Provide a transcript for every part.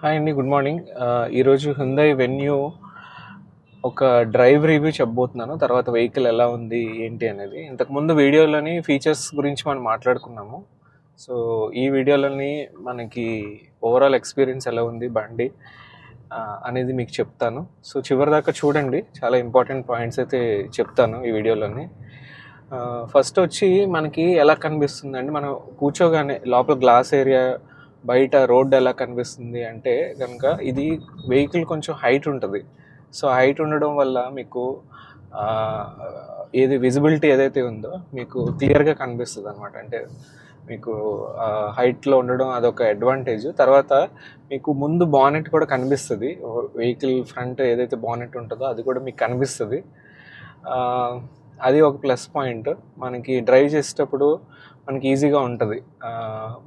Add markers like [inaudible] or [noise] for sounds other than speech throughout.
Hi అండి good morning ఈరోజు Hyundai Venue ఒక డ్రైవ్ రివ్యూ చెప్పబోతున్నాను. తర్వాత వెహికల్ ఎలా ఉంది ఏంటి అనేది. ఇంతకుముందు వీడియోలోని ఫీచర్స్ గురించి మనం మాట్లాడుకున్నాము. సో ఈ వీడియోలోని మనకి ఓవరాల్ ఎక్స్పీరియన్స్ ఎలా ఉంది బండి అనేది మీకు చెప్తాను. సో చివరి దాకా చూడండి. చాలా ఇంపార్టెంట్ పాయింట్స్ అయితే చెప్తాను ఈ వీడియోలోని. Uh, ఫస్ట్ వచ్చి మనకి ఎలా కనిపిస్తుందండి మనం కూర్చోగానే లోపల గ్లాస్ ఏరియా బయట రోడ్డు ఎలా కనిపిస్తుంది అంటే కనుక ఇది వెహికల్ కొంచెం హైట్ ఉంటుంది. సో హైట్ ఉండడం వల్ల మీకు ఏది విజిబిలిటీ ఏదైతే ఉందో మీకు క్లియర్గా కనిపిస్తుంది అనమాట అంటే మీకు హైట్లో ఉండడం అదొక అడ్వాంటేజ్. తర్వాత మీకు ముందు బానెట్ కూడా కనిపిస్తుంది. వెహికల్ ఫ్రంట్ ఏదైతే బానెట్ ఉంటుందో అది కూడా మీకు కనిపిస్తుంది. అది ఒక ప్లస్ పాయింట్. మనకి డ్రైవ్ చేసేటప్పుడు మనకి ఈజీగా ఉంటుంది.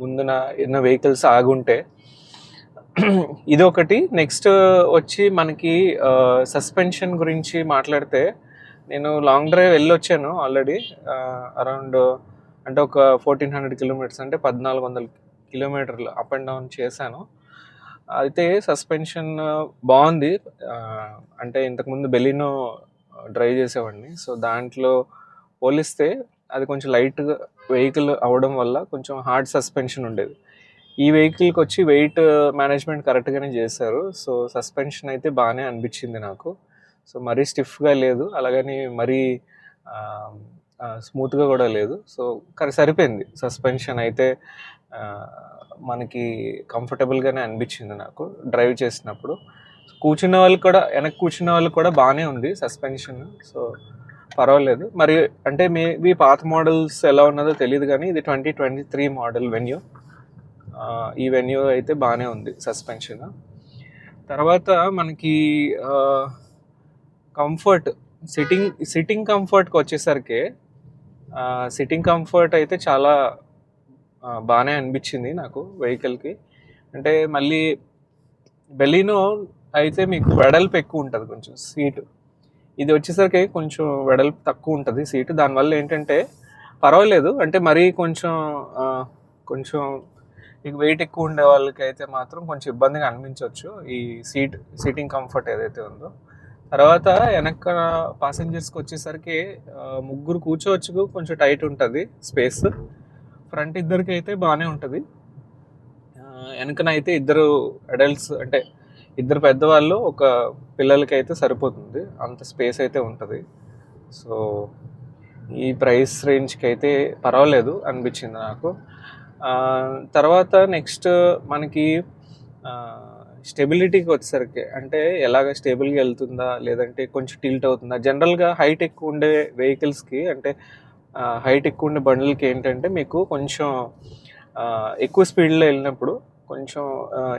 ముందున ఎన్నో వెహికల్స్ ఆగుంటే [clears throat] ఇది ఒకటి నెక్స్ట్ వచ్చి మనకి సస్పెన్షన్ గురించి మాట్లాడితే నేను లాంగ్ డ్రైవ్ వెళ్ళొచ్చాను ఆల్రెడీ. అరౌండ్ అంటే ఒక ఫోర్టీన్ హండ్రెడ్ కిలోమీటర్స్ అంటే పద్నాలుగు వందల కిలోమీటర్లు అప్ అండ్ డౌన్ చేశాను. అయితే సస్పెన్షన్ బాగుంది. అంటే ఇంతకుముందు బెలినో డ్రైవ్ చేసేవాడిని. సో దాంట్లో పోలిస్తే అది కొంచెం లైట్గా వెహికల్ అవడం వల్ల కొంచెం హార్డ్ సస్పెన్షన్ ఉండేది. ఈ వెహికల్కి వచ్చి వెయిట్ మేనేజ్మెంట్ కరెక్ట్గానే చేశారు. సో సస్పెన్షన్ అయితే బాగానే అనిపించింది నాకు. సో మరీ స్టిఫ్గా లేదు. అలాగని మరీ స్మూత్గా కూడా లేదు. సో కరె సరిపోయింది. సస్పెన్షన్ అయితే మనకి కంఫర్టబుల్గానే అనిపించింది నాకు డ్రైవ్ చేసినప్పుడు. కూర్చున్న వాళ్ళు కూడా వెనక్కి కూర్చున్న వాళ్ళు కూడా బాగానే ఉంది సస్పెన్షన్. సో పర్వాలేదు. మరి అంటే మేబీ పాత మోడల్స్ ఎలా ఉన్నదో తెలియదు కానీ ఇది twenty twenty three model Venue ఈ వెన్యూ అయితే బాగానే ఉంది సస్పెన్షన్ తర్వాత మనకి కంఫర్ట్ సిట్టింగ్ సిట్టింగ్ కంఫర్ట్కి వచ్చేసరికి సిట్టింగ్ కంఫర్ట్ అయితే చాలా బాగానే అనిపించింది నాకు వెహికల్కి అంటే మళ్ళీ బెలినో అయితే మీకు వెడల్పు ఎక్కువ ఉంటుంది కొంచెం సీటు ఇది వచ్చేసరికి కొంచెం వెడల్పు తక్కువ ఉంటుంది సీటు. దానివల్ల ఏంటంటే పర్వాలేదు. అంటే మరీ కొంచెం కొంచెం మీకు వెయిట్ ఎక్కువ ఉండే వాళ్ళకి అయితే మాత్రం కొంచెం ఇబ్బందిగా అనిపించవచ్చు ఈ సీట్ సీటింగ్ కంఫర్ట్ ఏదైతే ఉందో. తర్వాత వెనక పాసెంజర్స్కి వచ్చేసరికి ముగ్గురు కూర్చోవచ్చు. కొంచెం టైట్ ఉంటుంది స్పేస్. ఫ్రంట్ ఇద్దరికి అయితే బాగానే ఉంటుంది వెనకనైతే ఇద్దరు అడల్ట్స్ అంటే ఇద్దరు పెద్దవాళ్ళు ఒక పిల్లలకి అయితే సరిపోతుంది. అంత స్పేస్ అయితే ఉంటుంది. సో ఈ ప్రైస్ రేంజ్కి అయితే పర్వాలేదు అనిపించింది నాకు. తర్వాత నెక్స్ట్ మనకి స్టెబిలిటీకి వచ్చేసరికి అంటే ఎలాగ స్టేబుల్గా వెళ్తుందా లేదంటే కొంచెం టిల్ట్ అవుతుందా? జనరల్గా హైట్ ఎక్కువ ఉండే వెహికల్స్కి అంటే హైట్ ఎక్కువ ఉండే బండ్లకి ఏంటంటే మీకు కొంచెం ఎక్కువ స్పీడ్లో వెళ్ళినప్పుడు కొంచెం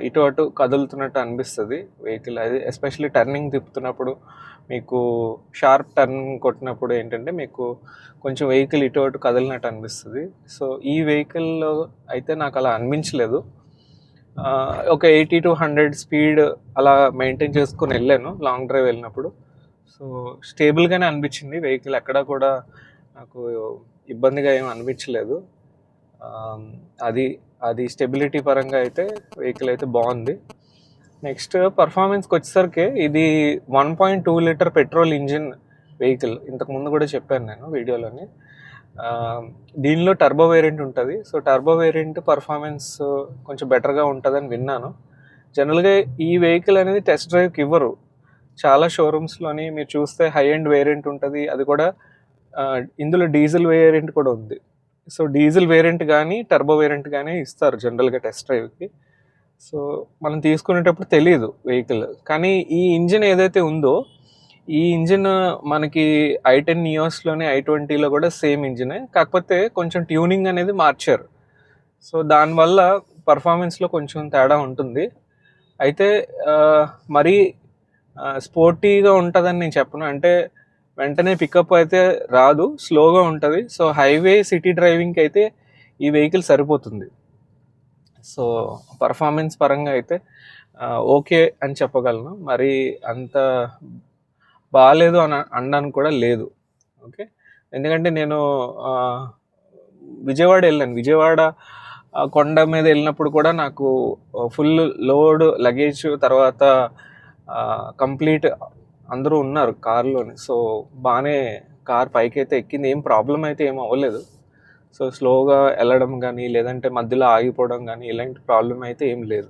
ఇటు అటు కదులుతున్నట్టు అనిపిస్తుంది. వెహికల్ అది ఎస్పెషల్లీ టర్నింగ్ తిప్పుతున్నప్పుడు మీకు షార్ప్ టర్న్ కొట్టినప్పుడు ఏంటంటే మీకు కొంచెం వెహికల్ ఇటు అటు కదిలినట్టు అనిపిస్తుంది. సో ఈ వెహికల్లో అయితే నాకు అలా అనిపించలేదు. ఒక ఎయిటీ టు హండ్రెడ్ స్పీడ్ అలా మెయింటైన్ చేసుకొని వెళ్ళాను లాంగ్ డ్రైవ్ వెళ్ళినప్పుడు. సో స్టేబుల్గానే అనిపించింది. వెహికల్ ఎక్కడా కూడా నాకు ఇబ్బందిగా ఏం అనిపించలేదు. అది అది స్టెబిలిటీ పరంగా అయితే వెహికల్ అయితే బాగుంది. నెక్స్ట్ పర్ఫార్మెన్స్కి వచ్చేసరికి ఇది one point two litre petrol engine vehicle. ఇంతకుముందు కూడా చెప్పాను నేను వీడియోలోని. దీనిలో టర్బో వేరియంట్ ఉంటుంది. సో టర్బో వేరియంట్ పర్ఫార్మెన్స్ కొంచెం బెటర్గా ఉంటుందని విన్నాను. జనరల్గా ఈ వెహికల్ అనేది టెస్ట్ డ్రైవ్కి ఇవ్వరు. చాలా షోరూమ్స్లోని మీరు చూస్తే హై ఎండ్ వేరియంట్ ఉంటుంది. అది కూడా ఇందులో డీజిల్ వేరియంట్ కూడా ఉంది. సో డీజిల్ వేరియంట్ కానీ టర్బో వేరియంట్ కానీ ఇస్తారు జనరల్గా టెస్ట్ డ్రైవ్కి. సో మనం తీసుకునేటప్పుడు తెలియదు వెహికల్. కానీ ఈ ఇంజిన్ ఏదైతే ఉందో ఈ ఇంజిన్ మనకి ఐ టెన్ ఇయర్స్లోనే ఐ ట్వంటీలో కూడా సేమ్ ఇంజినే. కాకపోతే కొంచెం ట్యూనింగ్ అనేది మార్చారు. సో దానివల్ల పర్ఫార్మెన్స్లో కొంచెం తేడా ఉంటుంది. అయితే మరీ స్పోర్టీగా ఉంటుందని నేను చెప్పను. అంటే వెంటనే పికప్ అయితే రాదు స్లోగా ఉంటుంది. సో హైవే సిటీ డ్రైవింగ్కి అయితే ఈ వెహికల్ సరిపోతుంది. సో పర్ఫార్మెన్స్ పరంగా అయితే ఓకే అని చెప్పగలను. మరి అంత బాగాలేదు అని అనడానికి కూడా లేదు. ఓకే ఎందుకంటే నేను విజయవాడ వెళ్ళాను. విజయవాడ కొండ మీద వెళ్ళినప్పుడు కూడా నాకు ఫుల్ లోడ్ లగేజ్ తర్వాత కంప్లీట్ అందరూ ఉన్నారు కార్లోనే. సో బాగానే కార్ పైకి అయితే ఎక్కింది. ఏం ప్రాబ్లం అయితే ఏం అవ్వలేదు. సో స్లోగా వెళ్ళడం కానీ లేదంటే మధ్యలో ఆగిపోవడం కానీ ఇలాంటి ప్రాబ్లం అయితే ఏం లేదు.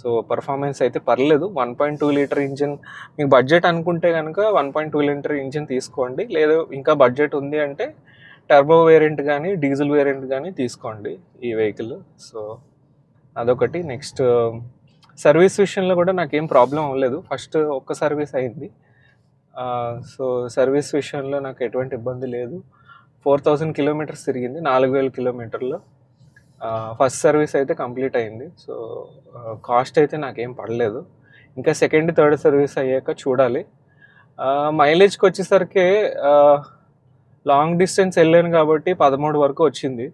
సో పర్ఫార్మెన్స్ అయితే పర్లేదు. One point two litre engine మీకు బడ్జెట్ అనుకుంటే కనుక one point two litre engine తీసుకోండి. లేదు ఇంకా బడ్జెట్ ఉంది అంటే టర్బో వేరియంట్ కానీ డీజిల్ వేరియంట్ కానీ తీసుకోండి ఈ వెహికల్. సో అదొకటి. నెక్స్ట్ సర్వీస్ విషయంలో కూడా నాకేం ప్రాబ్లం అవ్వలేదు. ఫస్ట్ ఒక్క సర్వీస్ అయింది. సో సర్వీస్ విషయంలో నాకు ఎటువంటి ఇబ్బంది లేదు. ఫోర్ థౌజండ్ కిలోమీటర్స్ తిరిగింది నాలుగు వేల కిలోమీటర్లు. ఫస్ట్ సర్వీస్ అయితే కంప్లీట్ అయింది. సో కాస్ట్ అయితే నాకేం పడలేదు. ఇంకా సెకండ్ థర్డ్ సర్వీస్ అయ్యాక చూడాలి. మైలేజ్కి వచ్చేసరికి లాంగ్ డిస్టెన్స్ వెళ్ళాను కాబట్టి పదమూడు వరకు వచ్చింది.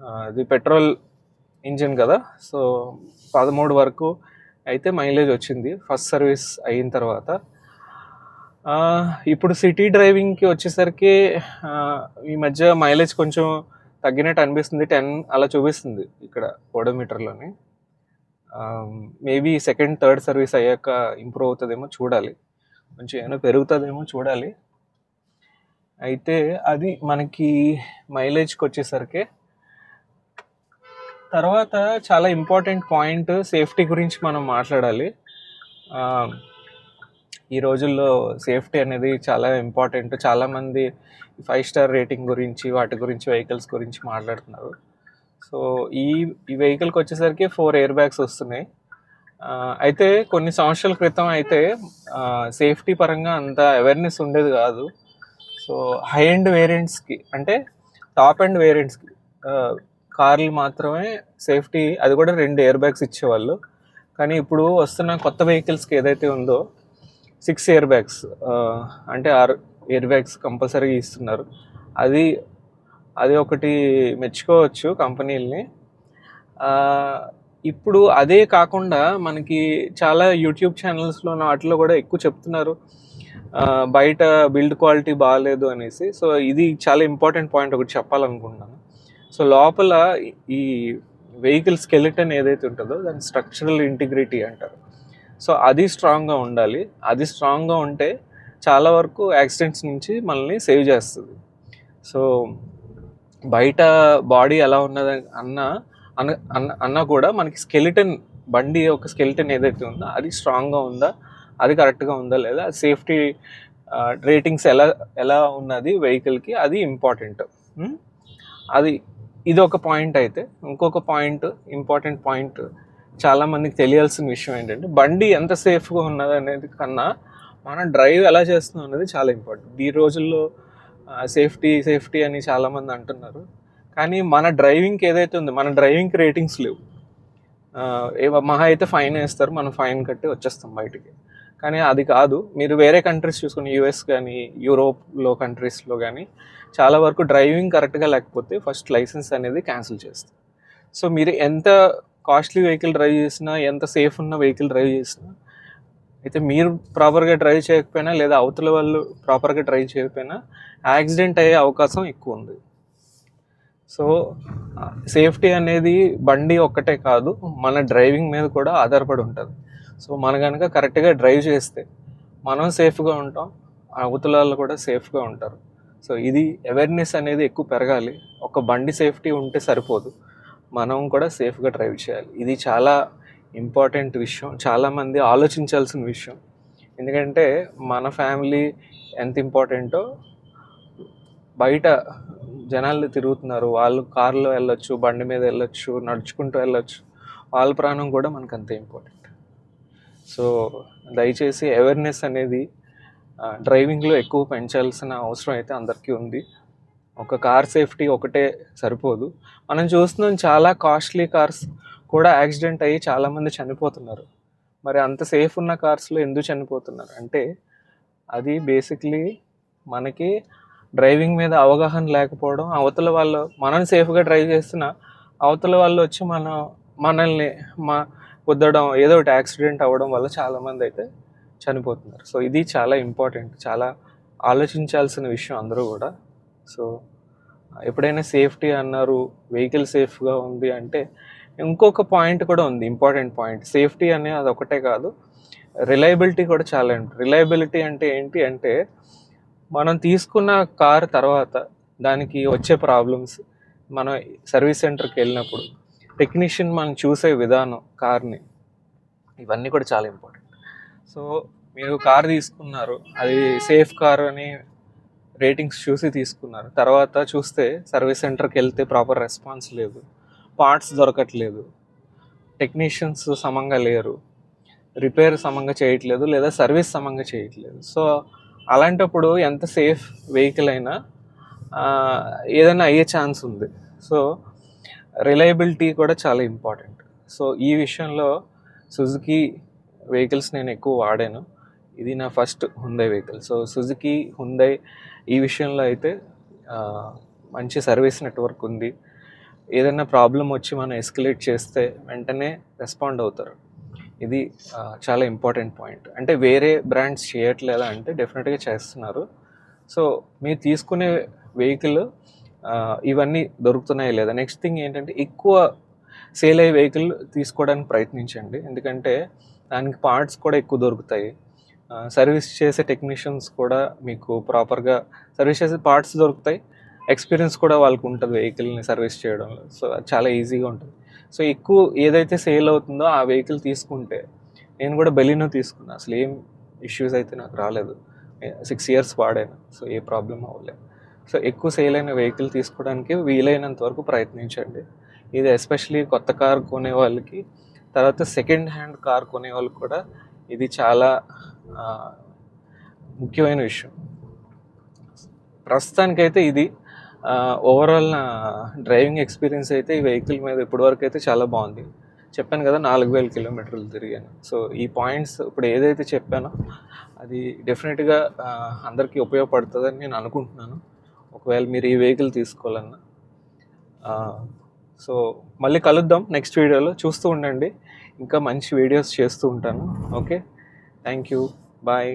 అది ఇది పెట్రోల్ ఇంజిన్ కదా. సో పదమూడు వరకు అయితే మైలేజ్ వచ్చింది. ఫస్ట్ సర్వీస్ అయిన తర్వాత. ఇప్పుడు సిటీ డ్రైవింగ్కి వచ్చేసరికి ఈ మధ్య మైలేజ్ కొంచెం తగ్గినట్టు అనిపిస్తుంది. టెన్ అలా చూపిస్తుంది ఇక్కడ ఓడోమీటర్లోని. మేబీ సెకండ్ థర్డ్ సర్వీస్ అయ్యాక ఇంప్రూవ్ అవుతుందేమో చూడాలి. కొంచెం ఏమైనా పెరుగుతుందేమో చూడాలి. అయితే అది మనకి మైలేజ్కి వచ్చేసరికి తర్వాత చాలా ఇంపార్టెంట్ పాయింట్ సేఫ్టీ గురించి మనం మాట్లాడాలి. ఈ రోజుల్లో సేఫ్టీ అనేది చాలా ఇంపార్టెంట్. చాలామంది ఫైవ్ స్టార్ రేటింగ్ గురించి వాటి గురించి వెహికల్స్ గురించి మాట్లాడుతున్నారు. సో ఈ ఈ వెహికల్కి వచ్చేసరికి ఫోర్ ఎయిర్ బ్యాగ్స్ వస్తున్నాయి. అయితే కొన్ని సంవత్సరాల క్రితం అయితే సేఫ్టీ పరంగా అంత అవేర్నెస్ ఉండేది కాదు. సో హై ఎండ్ వేరియంట్స్కి అంటే టాప్ ఎండ్ వేరియంట్స్కి కార్లు మాత్రమే సేఫ్టీ అది కూడా రెండు ఎయిర్ బ్యాగ్స్ ఇచ్చేవాళ్ళు. కానీ ఇప్పుడు వస్తున్న కొత్త వెహికల్స్కి ఏదైతే ఉందో సిక్స్ ఎయిర్ బ్యాగ్స్ అంటే ఆరు ఎయిర్ బ్యాగ్స్ కంపల్సరీగా ఇస్తున్నారు. అది అది ఒకటి మెచ్చుకోవచ్చు కంపెనీల్ని. ఇప్పుడు అదే కాకుండా మనకి చాలా యూట్యూబ్ ఛానల్స్లో వాటిలో కూడా ఎక్కువ చెప్తున్నారు. బయట బిల్డ్ క్వాలిటీ బాగాలేదు అనేసి. సో ఇది చాలా ఇంపార్టెంట్ పాయింట్ ఒకటి చెప్పాలనుకుంటున్నాను. సో లోపల ఈ వెహికల్ స్కెలిటన్ ఏదైతే ఉంటుందో దాని స్ట్రక్చరల్ ఇంటిగ్రిటీ అంటారు. సో అది స్ట్రాంగ్గా ఉండాలి. అది స్ట్రాంగ్గా ఉంటే చాలా వరకు యాక్సిడెంట్స్ నుంచి మనల్ని సేవ్ చేస్తుంది. సో బయట బాడీ ఎలా ఉన్నది అన్న అన్న అన్న అన్నా కూడా మనకి స్కెలిటన్ బండి ఒక స్కెలిటన్ ఏదైతే ఉందో అది స్ట్రాంగ్గా ఉందా అది కరెక్ట్గా ఉందా లేదా సేఫ్టీ రేటింగ్స్ ఎలా ఎలా ఉన్నది వెహికల్కి అది ఇంపార్టెంట్. అది ఇది ఒక పాయింట్ అయితే ఇంకొక పాయింట్ ఇంపార్టెంట్ పాయింట్ చాలామందికి తెలియాల్సిన విషయం ఏంటంటే బండి ఎంత సేఫ్గా ఉన్నది అనేది కన్నా మనం డ్రైవ్ ఎలా చేస్తున్నాం అనేది చాలా ఇంపార్టెంట్. ఈ రోజుల్లో సేఫ్టీ సేఫ్టీ అని చాలామంది అంటున్నారు. కానీ మన డ్రైవింగ్కి ఏదైతే ఉందో మన డ్రైవింగ్కి రేటింగ్స్ లేవు. ఏ మహా అయితే ఫైన్ వేస్తారు మనం ఫైన్ కట్టి వచ్చేస్తాం బయటికి. కానీ అది కాదు. మీరు వేరే కంట్రీస్ చూసుకుని యూఎస్ కానీ యూరోప్లో కంట్రీస్లో కానీ చాలా వరకు డ్రైవింగ్ కరెక్ట్గా లేకపోతే ఫస్ట్ లైసెన్స్ అనేది క్యాన్సిల్ చేస్తారు. సో మీరు ఎంత కాస్ట్లీ వెహికల్ డ్రైవ్ చేసినా ఎంత సేఫ్ ఉన్న వెహికల్ డ్రైవ్ చేసినా అయితే మీరు ప్రాపర్గా డ్రైవ్ చేయకపోయినా లేదా అవతల వాళ్ళు ప్రాపర్గా డ్రైవ్ చేయకపోయినా యాక్సిడెంట్ అయ్యే అవకాశం ఎక్కువ ఉంది. సో సేఫ్టీ అనేది బండి ఒక్కటే కాదు మన డ్రైవింగ్ మీద కూడా ఆధారపడి ఉంటుంది. సో మన కనుక కరెక్ట్గా డ్రైవ్ చేస్తే మనం సేఫ్గా ఉంటాం అవతల వాళ్ళు కూడా సేఫ్గా ఉంటారు. సో ఇది అవేర్నెస్ అనేది ఎక్కువ పెరగాలి. ఒక బండి సేఫ్టీ ఉంటే సరిపోదు. మనం కూడా సేఫ్గా డ్రైవ్ చేయాలి. ఇది చాలా ఇంపార్టెంట్ విషయం. చాలామంది ఆలోచించాల్సిన విషయం. ఎందుకంటే మన ఫ్యామిలీ ఎంత ఇంపార్టెంటో బయట జనాలు తిరుగుతున్నారు. వాళ్ళు కార్లో వెళ్ళొచ్చు బండి మీద వెళ్ళొచ్చు నడుచుకుంటూ వెళ్ళొచ్చు. వాళ్ళ ప్రాణం కూడా మనకు అంతే ఇంపార్టెంట్. సో దయచేసి అవేర్నెస్ అనేది డ్రైవింగ్లో ఎక్కువ పెంచాల్సిన అవసరం అయితే అందరికీ ఉంది. ఒక కార్ సేఫ్టీ ఒకటే సరిపోదు. మనం చూస్తున్నాం చాలా కాస్ట్లీ కార్స్ కూడా యాక్సిడెంట్ అయ్యి చాలామంది చనిపోతున్నారు. మరి అంత సేఫ్ ఉన్న కార్స్లో ఎందుకు చనిపోతున్నారు? అంటే అది బేసిక్లీ మనకి డ్రైవింగ్ మీద అవగాహన లేకపోవడం అవతల వాళ్ళు మనం సేఫ్గా డ్రైవ్ చేస్తున్న అవతల వాళ్ళు వచ్చి మన మనల్ని మా కుద్దడం ఏదో ఒకటి యాక్సిడెంట్ అవ్వడం వల్ల చాలామంది అయితే చనిపోతున్నారు. సో ఇది చాలా ఇంపార్టెంట్. చాలా ఆలోచించాల్సిన విషయం అందరూ కూడా. సో ఎప్పుడైనా సేఫ్టీ అన్నారు వెహికల్ సేఫ్గా ఉంది అంటే ఇంకొక పాయింట్ కూడా ఉంది ఇంపార్టెంట్ పాయింట్. సేఫ్టీ అనే అది ఒకటే కాదు రిలయబిలిటీ కూడా చాలా రిలయబిలిటీ అంటే ఏంటి అంటే మనం తీసుకున్న కార్ తర్వాత దానికి వచ్చే ప్రాబ్లమ్స్ మనం సర్వీస్ సెంటర్కి వెళ్ళినప్పుడు టెక్నీషియన్ మనం చూసే విధానం కార్ని ఇవన్నీ కూడా చాలా ఇంపార్టెంట్ సో మీరు కార్ తీసుకున్నారు అది సేఫ్ కార్ అని రేటింగ్స్ చూసి తీసుకున్నారు. తర్వాత చూస్తే సర్వీస్ సెంటర్కి వెళ్తే ప్రాపర్ రెస్పాన్స్ లేదు. పార్ట్స్ దొరకట్లేదు. టెక్నీషియన్స్ సమంగా లేరు. రిపేర్ సమంగా చేయట్లేదు లేదా సర్వీస్ సమంగా చేయట్లేదు. సో అలాంటప్పుడు ఎంత సేఫ్ వెహికల్ అయినా ఏదైనా అయ్యే ఛాన్స్ ఉంది. సో రిలయబిలిటీ కూడా చాలా ఇంపార్టెంట్. సో ఈ విషయంలో సుజుకి వెహికల్స్ నేను ఎక్కువ వాడాను. ఇది నా first Hyundai vehicle so Suzuki Hyundai ఈ విషయంలో అయితే మంచి సర్వీస్ నెట్వర్క్ ఉంది. ఏదైనా ప్రాబ్లం వచ్చి మనం ఎస్కలేట్ చేస్తే వెంటనే రెస్పాండ్ అవుతారు. ఇది చాలా ఇంపార్టెంట్ పాయింట్. అంటే వేరే బ్రాండ్స్ చేయట్లేదా అంటే డెఫినెట్గా చేస్తున్నారు. సో మీరు తీసుకునే వెహికల్ ఇవన్నీ దొరుకుతున్నాయి లేదా? నెక్స్ట్ థింగ్ ఏంటంటే ఎక్కువ సేల్ అయ్యే వెహికల్ తీసుకోవడానికి ప్రయత్నించండి. ఎందుకంటే దానికి పార్ట్స్ కూడా ఎక్కువ దొరుకుతాయి. సర్వీస్ చేసే టెక్నీషియన్స్ కూడా మీకు ప్రాపర్గా సర్వీస్ చేసే పార్ట్స్ దొరుకుతాయి. ఎక్స్పీరియన్స్ కూడా వాళ్ళకు ఉంటుంది వెహికల్ని సర్వీస్ చేయడంలో. సో అది చాలా ఈజీగా ఉంటుంది. సో ఎక్కువ ఏదైతే సేల్ అవుతుందో ఆ వెహికల్ తీసుకుంటే నేను కూడా బెలినో తీసుకున్నా. అసలు ఏం ఇష్యూస్ అయితే నాకు రాలేదు. సిక్స్ ఇయర్స్ వాడాను. సో ఏ ప్రాబ్లం అవ్వలేదు. సో ఎక్కువ సేల్ అయిన వెహికల్ తీసుకోవడానికి వీలైనంత వరకు ప్రయత్నించండి. ఇది ఎస్పెషలీ కొత్త కార్ కొనే వాళ్ళకి తర్వాత సెకండ్ హ్యాండ్ కార్ కొనే వాళ్ళకి కూడా ఇది చాలా ముఖ్యమైన విషయం. ప్రస్తుతానికైతే ఇది ఓవరాల్ నా డ్రైవింగ్ ఎక్స్పీరియన్స్ అయితే ఈ వెహికల్ మీద ఇప్పటివరకు అయితే చాలా బాగుంది. చెప్పాను కదా నాలుగు వేల కిలోమీటర్లు తిరిగాను సో ఈ పాయింట్స్ ఇప్పుడు ఏదైతే చెప్పానో అది డెఫినెట్గా అందరికీ ఉపయోగపడుతుందని నేను అనుకుంటున్నాను. ఒకవేళ మీరు ఈ వెహికల్ తీసుకోవాలన్నా. సో మళ్ళీ కలుద్దాం నెక్స్ట్ వీడియోలో చూస్తూ ఉండండి. ఇంకా మంచి వీడియోస్ చేస్తూ ఉంటాను. Okay thank you bye